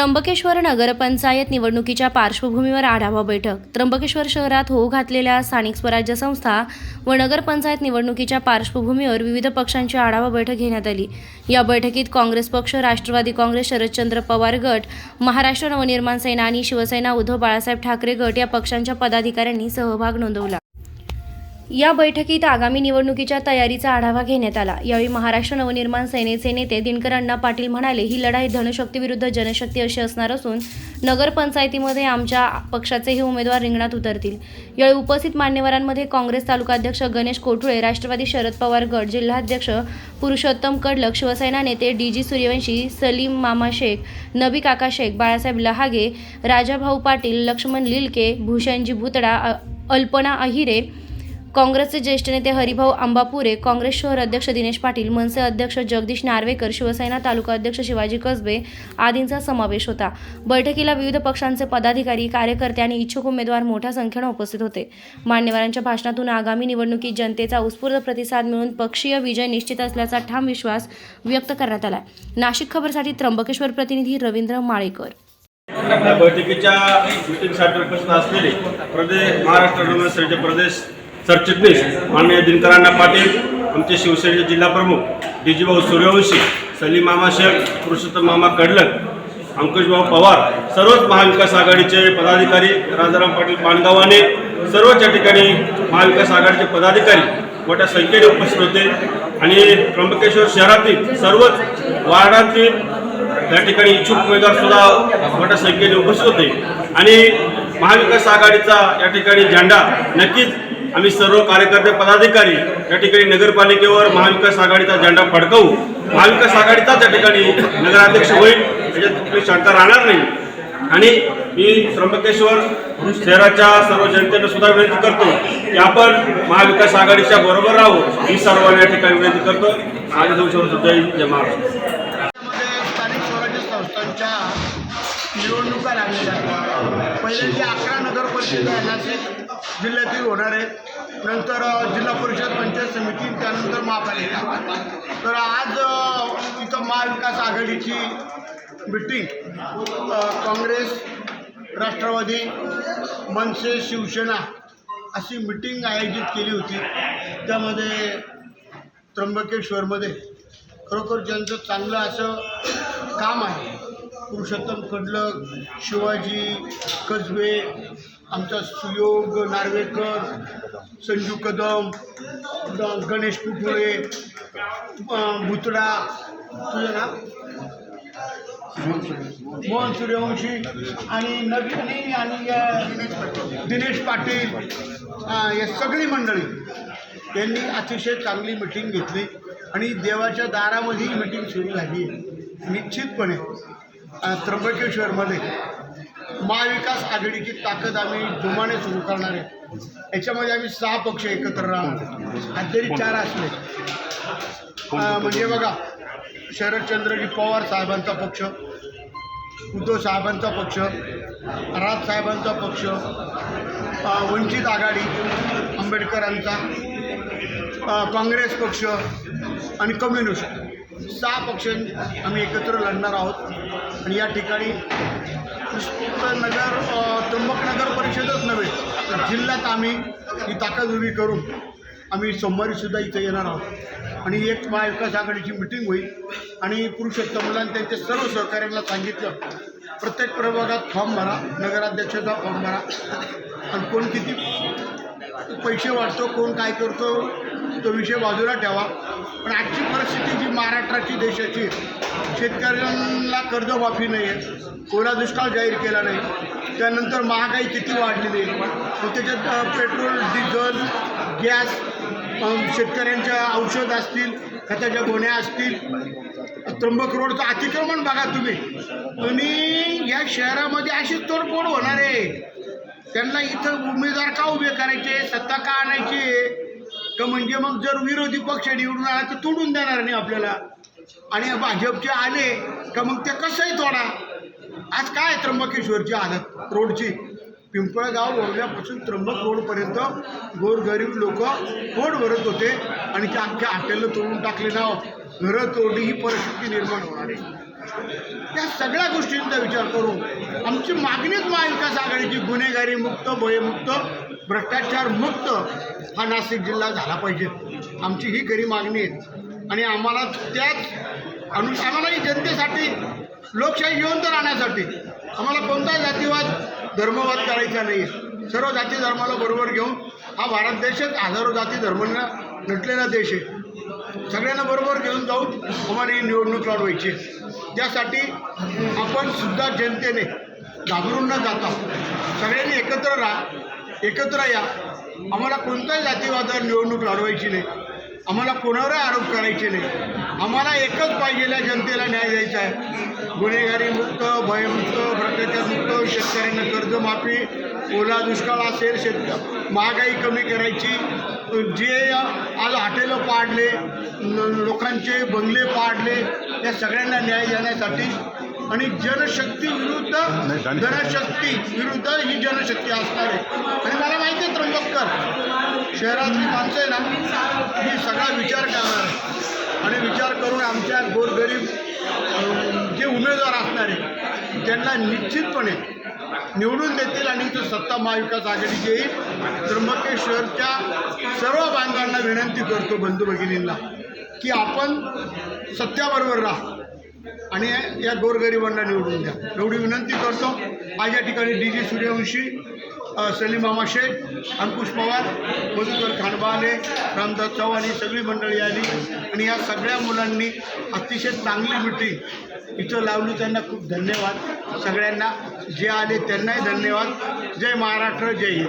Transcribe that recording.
त्र्यंबकेश्वर नगरपंचायत निवडणुकीच्या पार्श्वभूमीवर आढावा बैठक. त्र्यंबकेश्वर शहरात होऊ घातलेल्या स्थानिक स्वराज्य संस्था व नगरपंचायत निवडणुकीच्या पार्श्वभूमीवर विविध पक्षांची आढावा बैठक घेण्यात आली. या बैठकीत काँग्रेस पक्ष राष्ट्रवादी काँग्रेस शरदचंद्र पवार गट महाराष्ट्र नवनिर्माण सेना आणि शिवसेना उद्धव बाळासाहेब ठाकरे गट या पक्षांच्या पदाधिकाऱ्यांनी सहभाग नोंदवला. या बैठकीत आगामी निवडणुकीच्या तयारीचा आढावा घेण्यात आला. यावेळी महाराष्ट्र नवनिर्माण सेनेचे नेते दिनकर अण्णा पाटील म्हणाले ही लढाई धनशक्ती विरुद्ध जनशक्ती अशी असणार असून नगरपंचायतीमध्ये आमच्या पक्षाचेही उमेदवार रिंगणात उतरतील. यावेळी उपस्थित मान्यवरांमध्ये काँग्रेस तालुकाध्यक्ष गणेश कोठुळे राष्ट्रवादी शरद पवार गट जिल्हाध्यक्ष पुरुषोत्तम कडलक शिवसेना नेते डी जी सूर्यवंशी सलीम मामा शेख नबी काका शेख बाळासाहेब लहागे राजाभाऊ पाटील लक्ष्मण लिलके भूषणजी भुतडा अल्पना अहिरे काँग्रेसचे ज्येष्ठ नेते हरिभाऊ आंबापुरे काँग्रेस शहर अध्यक्ष दिनेश पाटील मनसे अध्यक्ष जगदीश नार्वेकर शिवसेना तालुका अध्यक्ष शिवाजी कसबे आदींचा समावेश होता. बैठकीला विविध पक्षांचे पदाधिकारी कार्यकर्ते आणि इच्छुक उमेदवार मोठ्या संख्येनं उपस्थित होते. मान्यवरांच्या भाषणातून आगामी निवडणुकीत जनतेचा उत्स्फूर्त प्रतिसाद मिळून पक्षीय विजय निश्चित असल्याचा ठाम विश्वास व्यक्त करण्यात आला नाशिक खबरसाठी त्र्यंबकेश्वर प्रतिनिधी रवींद्र माळेकर. बैठकीच्या मिटिंगसाठी उपस्थित असलेले प्रदेश महाराष्ट्र प्रदेश सरचिटणीस माननीय दिनकरांना पाटील आमचे शिवसेनेचे जिल्हाप्रमुख डीजीभाऊ सूर्यवंशी सलीम मामा शेख पुरुषोत्तम मामा कडलक अंकुशभाऊ पवार सर्वच महाविकास आघाडीचे पदाधिकारी राजाराम पाटील पानगावाने सर्वच या ठिकाणी महाविकास आघाडीचे पदाधिकारी मोठ्या संख्येने उपस्थित होते. आणि त्र्यंबकेश्वर शहरातील सर्वच वार्डातील या ठिकाणी इच्छुक उमेदवार सुद्धा मोठ्या संख्येने उपस्थित होते. आणि महाविकास आघाडीचा या ठिकाणी झेंडा नक्कीच आम्ही सर्व कार्यकर्ते पदाधिकारी या ठिकाणी नगरपालिकेवर महाविकास आघाडीचा झेंडा फडकवू. महाविकास आघाडीचाच त्या ठिकाणी नगराध्यक्ष होईल याच्यात कुठली शंका राहणार नाही. आणि मी त्र्यंबकेश्वर शहराच्या सर्व जनतेनं सुद्धा विनंती करतो की आपण महाविकास आघाडीच्या बरोबर राहू. ही सर्वांना या ठिकाणी विनंती करतो. आज दिवसावर जय जय महाराष्ट्र. स्थानिक स्वराज्य संस्थांच्या निवडणुका लागलेल्या आहेत. अकरा नगर परिषदा जिल्ह्यातील होणार आहे. नंतर जिल्हा परिषद पंचायत समिती त्यानंतर महापालिका. तर आज इथं महाविकास आघाडीची मिटिंग काँग्रेस राष्ट्रवादी मनसे शिवसेना अशी मिटिंग आयोजित केली होती. त्यामध्ये त्र्यंबकेश्वरमध्ये खरोखर ज्यांचं चांगलं असं काम आहे पुरुषोत्तम कडलक शिवाजी कसबे आमचा सुयोग नार्वेकर संजू कदम गणेश कुटुळे भुतडा तुझं नाव? मोहन सूर्यवंशी आणि नवीन आणि दिनेश पाटील या सगळी मंडळी यांनी अतिशय चांगली मिटिंग घेतली आणि देवाच्या दारामध्ये ही मिटिंग सुरू झाली. निश्चितपणे त्र्यंबकेश्वरमध्ये महाविकास आघाडीची ताकद आम्ही जोमाने सुरू करणार आहे. याच्यामध्ये आम्ही सहा पक्ष एकत्र राहणार. आज जरी चार असले. म्हणजे बघा शरदचंद्रजी पवार साहेबांचा पक्ष उद्धव साहेबांचा पक्ष राज साहेबांचा पक्ष वंचित आघाडी आंबेडकरांचा काँग्रेस पक्ष आणि कम्युनिस्ट. सहा पक्ष आम्ही एकत्र लढणार आहोत. आणि या ठिकाणी नगर त्र्यंबकनगर परिषदच नव्हे तर जिल्ह्यात आम्ही ही ताकद उभी करून आम्ही सोमवारीसुद्धा इथं येणार आहोत. आणि एक महाविकास आघाडीची मिटिंग होईल. आणि पुरुषोत्तमला मुलांनी त्यांच्या सर्व सहकाऱ्यांना सांगितलं. प्रत्येक प्रभागात फॉर्म भरा नगराध्यक्षाचा फॉर्म भरा. आणि कोण किती पैसे वाटतो कोण काय करतो तो विषय बाजूला ठेवा. पण आजची परिस्थिती जी महाराष्ट्राची देशाची शेतकऱ्यांना कर्जमाफी नाही आहे कोरा दुष्काळ जाहीर केला नाही. त्यानंतर महागाई किती वाढलेली आहे. मग त्याच्यात पेट्रोल डिझेल गॅस शेतकऱ्यांच्या औषध असतील खताच्या गोण्या असतील. त्र्यंबक रोडचं अतिक्रमण बघा तुम्ही. आणि या शहरामध्ये अशीच तोडफोड होणार आहे. त्यांना इथं उमेदवार का उभे करायचे? सत्ता का आणायची? का म्हणजे मग जर विरोधी पक्ष निवडून आला तर तोडून देणार नाही आपल्याला. आणि भाजपचे आले का मग ते कसंही तोडा. आज काय त्र्यंबकेश्वरची हालत? रोडची. पिंपळगाव ओढल्यापासून त्र्यंबक रोडपर्यंत गोरगरीब लोक पोट भरत होते आणि त्या अख्ख्या हॉटेलला तोडून टाकले नाव घरं तोडली ही परिस्थिती निर्माण होणार आहे. त्या सगळ्या गोष्टींचा विचार करून आमची मागणीच महाविकास आघाडीची गुन्हेगारी मुक्त भयमुक्त भ्रष्टाचार मुक्त हा नाशिक जिल्हा झाला पाहिजे. आमची ही खरी मागणी आहे. आणि आम्हाला त्याच अनु आम्हाला जनतेसाठी लोकशाही जिवंत राहण्यासाठी आम्हाला कोणता जातीवाद धर्मवाद करायचा नाही सर्व जाती धर्माला बरोबर घेऊन हा भारत देशच हजारो जाती धर्मांना नटलेला देश आहे. सगळ्यांना बरोबर घेऊन जाऊन आम्हाला ही निवडणूक लढवायची आहे. त्यासाठी आपण सुद्धा जनतेने घाबरून न जाता सगळ्यांनी एकत्र राहा. एकत्र या. आम्हाला कोणत्याही जातीवादावर निवडणूक लढवायची नाही. आम्हाला कोणावरही आरोप करायचे नाही. आम्हाला एकच पाहिजे जनतेला न्याय द्यायचा आहे. गुन्हेगारी मुक्त भयमुक्त भ्रष्टाचारमुक्त शेतकऱ्यांना कर्जमाफी ओला दुष्काळ असेल शेत महागाई कमी करायची जे आज हॉटेलं पाडले लोकांचे बंगले पाडले या सगळ्यांना न्याय देण्यासाठी आणि जनशक्ती विरुद्ध जनशक्ती विरुद्ध ही जनशक्ती असणार आहे. आणि मला माहिती आहे त्र्यंबककर शहरातली माणसं आहे ना ही सगळा विचार करणार आणि विचार करून आमच्या गोरगरीब जे उमेदवार असणार आहे त्यांना निश्चितपणे निवडून देतील आणि इथं सत्ता महाविकास आघाडीची येईल. त्र्यंबकेश्वरच्या सर्व बांधवांना विनंती करतो बंधू भगिनींना की आपण सत्याबरोबर राहा. आणि या गोरगरिबांना निवडून द्या. एवढी विनंती करतो. माझ्या ठिकाणी डी जी सूर्यवंशी सलीम मामा शेख अंकुश पवार मधुकर खानबाले रामदास चव्हाण ही सगळी मंडळी आली. आणि या सगळ्या मुलांनी अतिशय चांगली मिटिंग इथं लावली. त्यांना खूप धन्यवाद. सगळ्यांना जे आले त्यांनाही धन्यवाद. जय महाराष्ट्र जय हिंद.